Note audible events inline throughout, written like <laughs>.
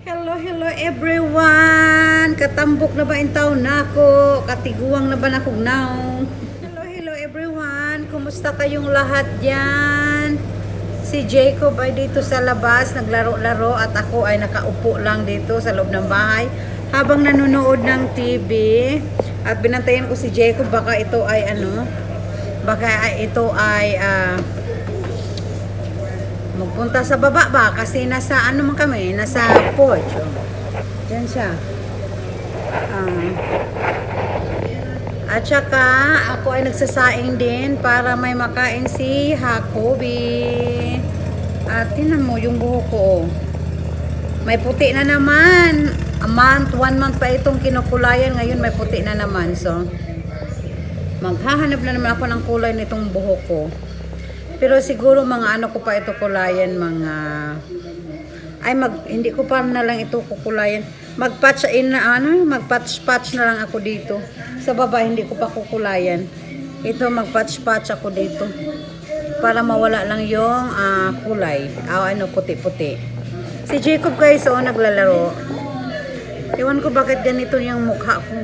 Hello, hello everyone! Katambok na ba in taon na ako? Katiguang na ba na kong naong? Hello, hello everyone! Kumusta kayong lahat dyan? Si Jacob ay dito sa labas, naglaro-laro at ako ay nakaupo lang dito sa loob ng bahay habang nanonood ng TV. At binantayan ko si Jacob, baka ito ay ano, baka ito ay ah, magpunta sa baba ba? Kasi nasa ano man kami, nasa porch. Oh. Yan siya. Ah. at saka, ako ay nagsasaing din para may makain si Hakobi. At tinan mo yung buhok ko. oh. May puti na naman. A month, one month pa itong kinukulayan. Ngayon may puti na naman. So, maghahanap na naman ako ng kulay nitong buhok ko. Pero siguro mga ano ko pa ito kulayan, mga... Ay, mag, hindi ko pa na lang ito kukulayan. Mag-patch in na, ano, mag-patch-patch na lang ako dito. Sa baba, hindi ko pa kukulayan. Ito, mag-patch-patch ako dito. Para mawala lang yung ah, kulay. Ah, ano, puti-puti. Si Jacob guys, oh, naglalaro. Iwan ko bakit ganito yung mukha ko.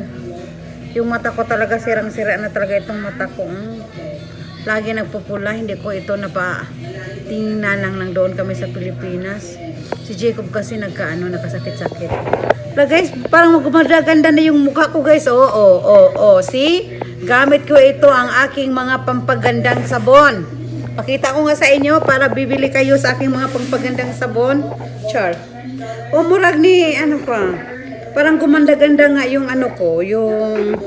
Yung mata ko talaga sirang-sira na talaga itong mata ko. Mm. Lagi nagpupula, hindi ko ito napa tingnan lang nang doon kami sa Pilipinas. Si Jacob kasi nagkaano, nakasakit-sakit. Pero guys, parang magumaganda na yung mukha ko guys. Oo, oo, oo, oo. See? Gamit ko ito ang aking mga pampagandang sabon. Pakita ko nga sa inyo para bibili kayo sa aking mga pampagandang sabon. Char. O murag ni, ano pa, parang gumanda-ganda nga yung ano ko, yung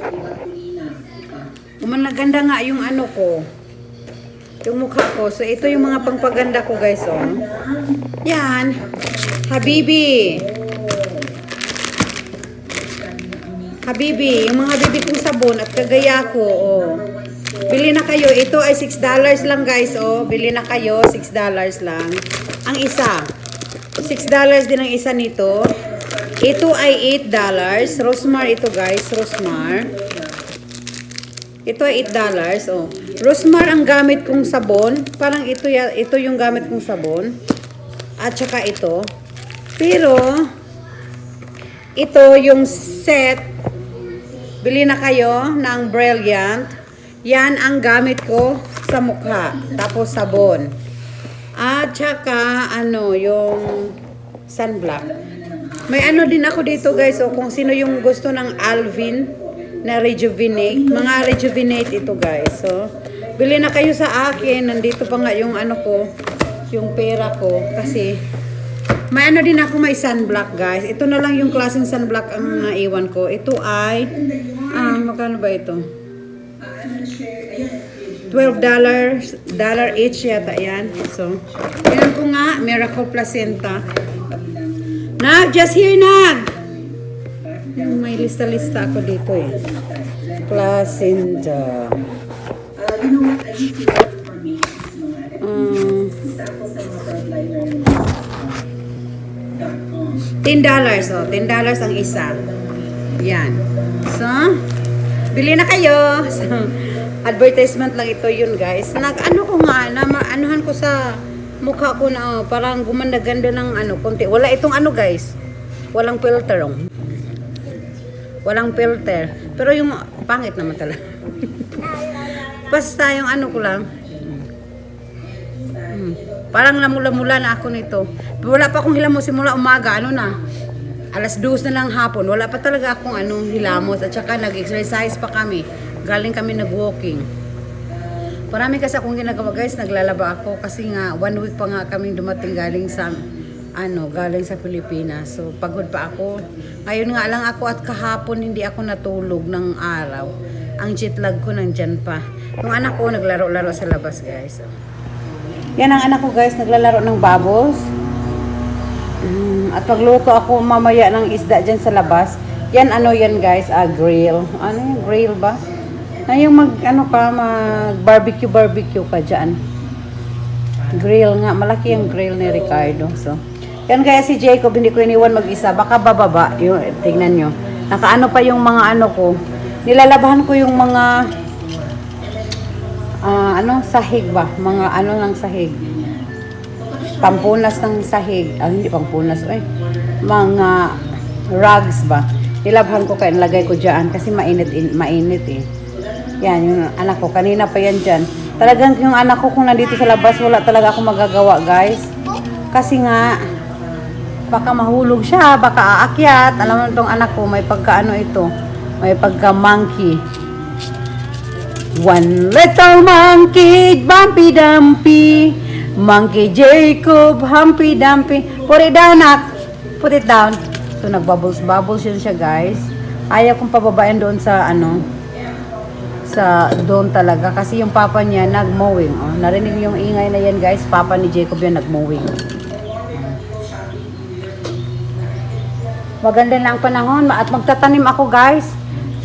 gumanda-ganda nga yung ano ko, yung mukha ko. So, ito yung mga pangpaganda ko, guys, oh. Yan. Habibi. Habibi. Yung mga habibi kong sabon at kagaya ko, oh. Bili na kayo. Ito ay $6 lang, guys, oh. Bili na kayo. $6 lang. Ang isa. $6 din ang isa nito. Ito ay $8. Rosmar ito, guys. Rosmar. Ito ay $8. Oh. Rosmar ang gamit kong sabon. Parang ito, ito yung gamit kong sabon. At saka ito. Pero, ito yung set. Bili na kayo ng Brilliant. Yan ang gamit ko sa mukha. Tapos sabon. At saka, ano, yung sunblock. May ano din ako dito guys, oh, kung sino yung gusto ng Alvin na rejuvenate. Mga rejuvenate ito guys. So, bili na kayo sa akin. Nandito pa nga yung ano ko, yung pera ko. Kasi, may ano din ako may sunblock guys. Ito na lang yung klaseng sunblock ang naiwan ko. Ito ay, ah, magkano ba ito? 12 dollars dollar each yata yan. So, tingnan ko nga, Miracle Placenta. Nag, just here, Nag! May lista-lista ako dito eh. Placenta. Um, $10 dollars, oh. $10 dollars ang isa. Yan. So, bili na kayo. <laughs> So, advertisement lang ito yun, guys. Nag, ano ko nga, na, anuhan ko sa mukha ko na, oh, parang gumanda-ganda ng ano, konti. Wala itong ano, guys. Walang filter, oh. Walang filter. Pero yung, pangit naman talaga. <laughs> Basta yung ano ko lang, Hmm. Parang namula-mula na ako nito. Wala pa akong hilamos simula umaga, ano na. Alas 2 na lang hapon. Wala pa talaga akong ano, hilamos. At saka nag-exercise pa kami. Galing kami nag-walking. Marami kasi akong ginagawa guys, naglalaba ako kasi nga one week pa nga kaming dumating galing sa ano, galing sa Pilipinas. So pagod pa ako. Ngayon nga lang ako at kahapon hindi ako natulog ng araw. Ang jet lag ko nandyan pa. Yung anak ko naglaro-laro sa labas guys. Yan ang anak ko guys, naglalaro ng bubbles. Mm, at pagluto ako mamaya ng isda dyan sa labas. Yan ano yan guys, ah, grill. Ano yung grill ba? Na yung mag, ano ka, mag barbecue barbecue ka dyan. Grill nga, malaki yung grill ni Ricardo. So, yan kaya si Jacob, hindi ko iniwan mag-isa. Baka bababa, yung, tingnan nyo. Nakaano pa yung mga ano ko. Nilalabahan ko yung mga ah ano, sahig ba? Mga ano ng sahig. Pampunas ng sahig. Ah, hindi pampunas. Ay, mga rugs ba. Nilabhan ko kaya nilagay ko dyan kasi mainit, in, mainit eh. Yan, yung anak ko. Kanina pa yan dyan. Talagang yung anak ko kung nandito sa labas, wala talaga ako magagawa guys. Kasi nga, baka mahulog siya, baka aakyat. Alam mo itong anak ko, may pagkaano ito. May pagka-monkey. One little monkey, bumpy dumpy. Monkey Jacob, Humpy Dumpy. Put it down, nak. Put it down. So, nagbubbles-bubbles yun siya, guys. Ayaw kong pababain doon sa, ano, sa doon talaga. Kasi yung papa niya, nag-mowing. Oh, narinig yung ingay na yan, guys. Papa ni Jacob yan, nag-mowing. Maganda na ang panahon at magtatanim ako guys.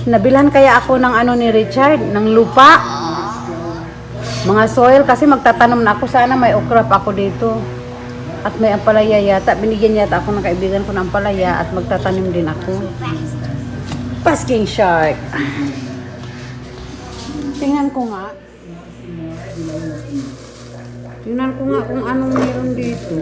Nabilhan kaya ako ng ano ni Richard, ng lupa. Mga soil kasi magtatanim na ako. Sana may okra pa ako dito. At may ampalaya yata. Binigyan yata ako ng kaibigan ko ng ampalaya at magtatanim din ako. Basking shark. Tingnan ko nga. Tingnan ko nga kung anong meron dito.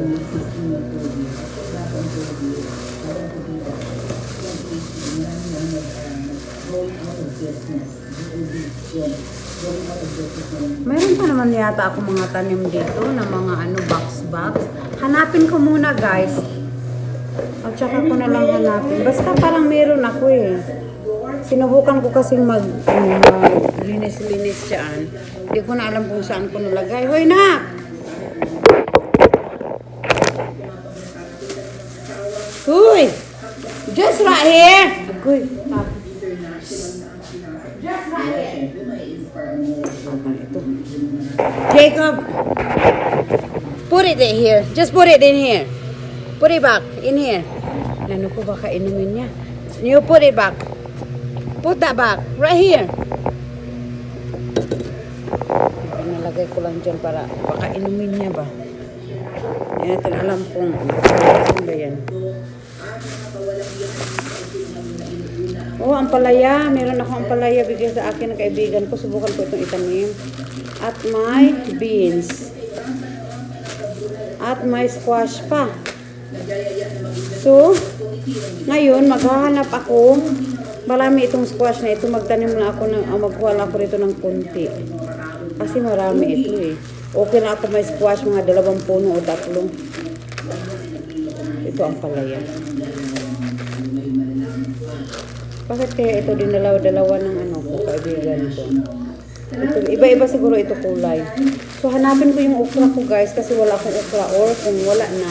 Meron pa naman yata ako mga tanim dito na mga ano box-box. Hanapin ko muna guys. At saka ko na lang hanapin. Basta parang meron ako eh. Sinubukan ko kasing mag, ano, linis-linis dyan. Hindi ko na alam kung saan ko nalagay. Hoy na! Hoy! Just right here! Agoy. Just right here. Apa ito? Jacob! Put it in here. Just put it in here. Put it back. In here. Ano ko baka inumin niya? You put it back. Put that back. Right here. Pinalagay ko lang dyan para baka inumin niya ba. Hindi natin alam kung ano ba yan. Oh, ang palaya. Meron ako ang palaya bigay sa akin ng kaibigan ko. Subukan ko itong itanim. At may beans. At may squash pa. So, ngayon, maghahanap ako. Marami itong squash na ito. Magtanim na ako ng, uh, magkuha ako rito ng kunti. Kasi marami ito eh. Okay na ako may squash, mga dalawang puno o tatlo. Ito ang palaya. Bakit kaya ito dinalaw-dalawa ng ano ko, kaibigan ko? Iba-iba siguro ito kulay. So, hanapin ko yung okra ko guys kasi wala akong okra or kung wala na,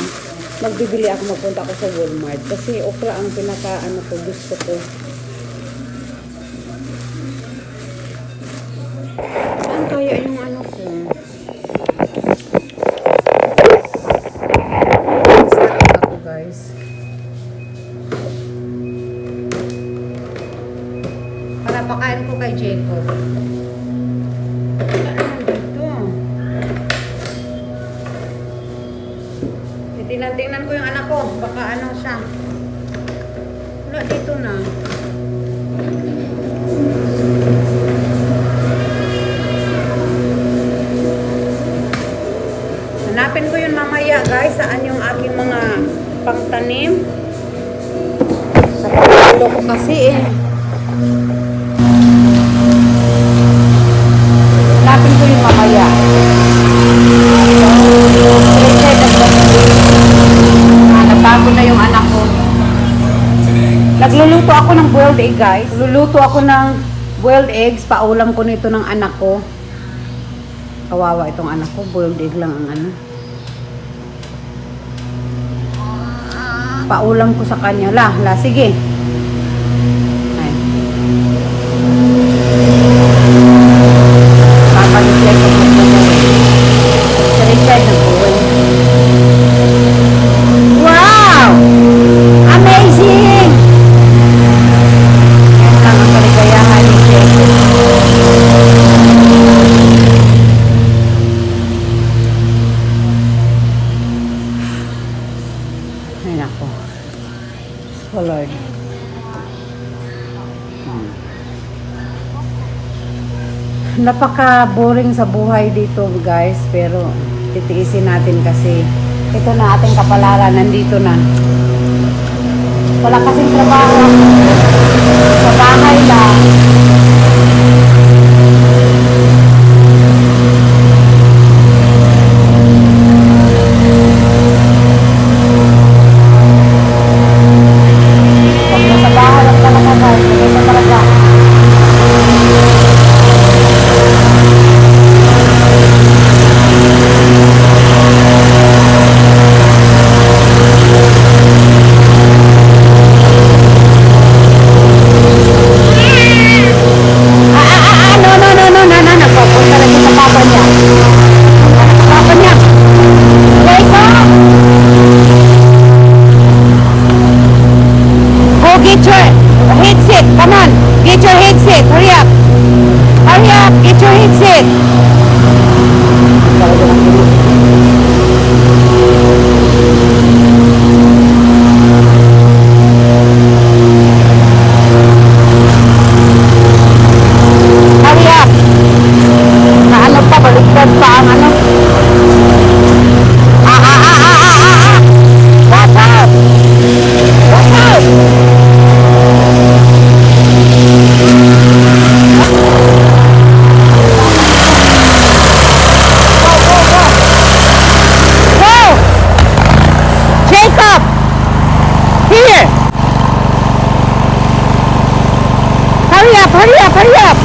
magbibili ako, magpunta ako sa Walmart. Kasi okra ang pinaka, ano ko, gusto ko. Saan kaya yung ano ko? Ako guys. Para pakain ko kay Jacob. Dito. Titingnan-tingnan ko yung anak ko. Baka ano siya. Wala dito na. Hanapin ko yun mamaya guys. Saan yung aking mga pangtanim. Sa ko kasi eh. Hanapin ko yung mamaya. Richard, ah, napagod na yung anak ko. Nagluluto ako ng boiled egg, guys. Luluto ako ng boiled eggs. Paulam ko nito ng anak ko. Kawawa itong anak ko. Boiled egg lang ang ano. Paulam ko sa kanya. La, la, sige. Napaka-boring sa buhay dito guys pero titiisin natin kasi ito na ating kapalaran nandito na kasing trabaho. Sa bahay lang. 快点呀快点。呀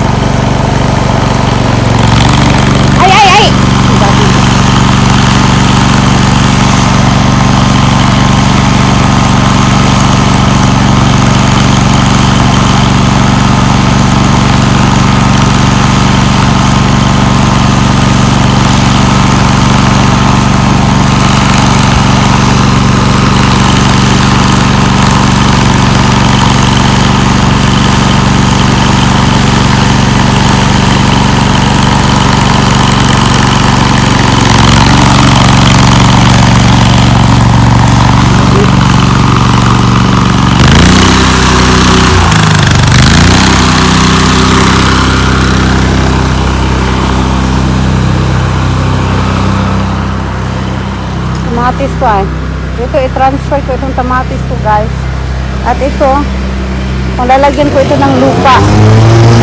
ko ay. I-transfer ko itong tamatis ko guys. At ito, kung lalagyan ko ito ng lupa.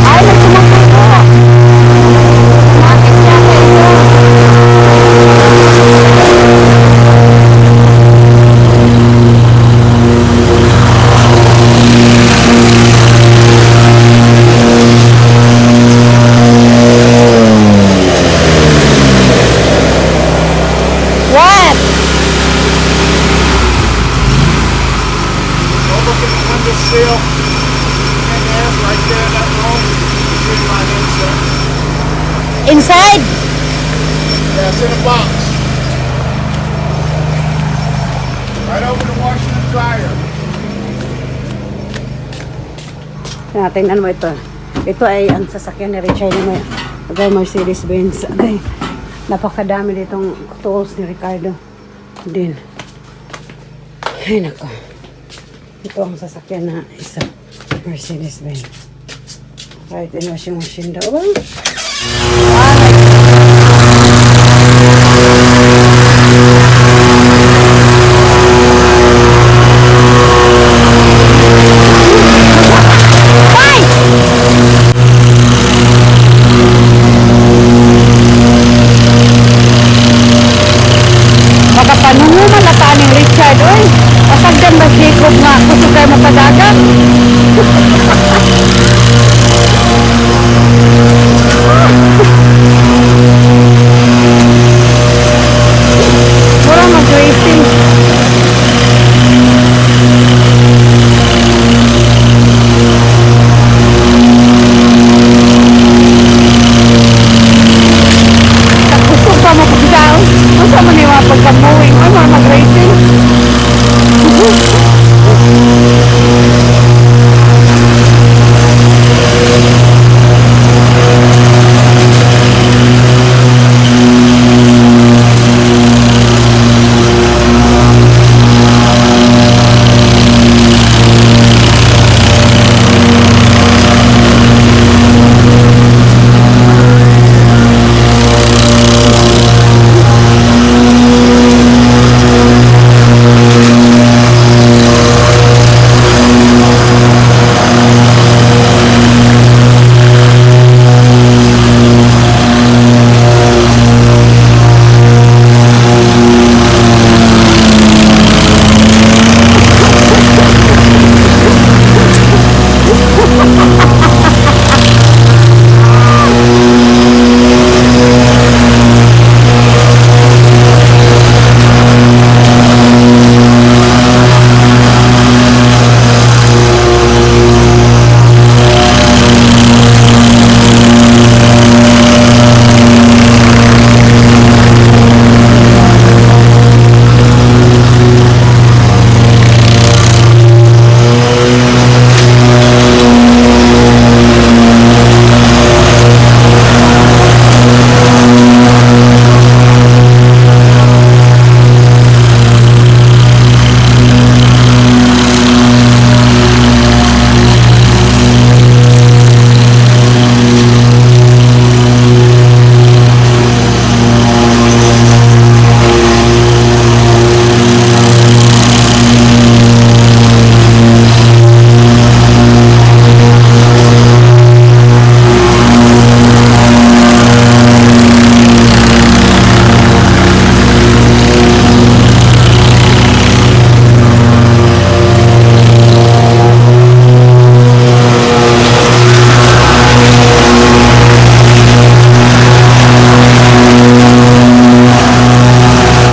Ay, nagsumakay ko. Inside? It's in a box. Right over the washer and dryer. Natin, ano mo ito? Ito ay ang sasakyan ni Richard na may agay Mercedes-Benz. Agay, napakadami ditong tools ni Ricardo. Din. Ay, nako. Ito ang sasakyan na isa. Mercedes-Benz. Right, in washing machine daw. ba?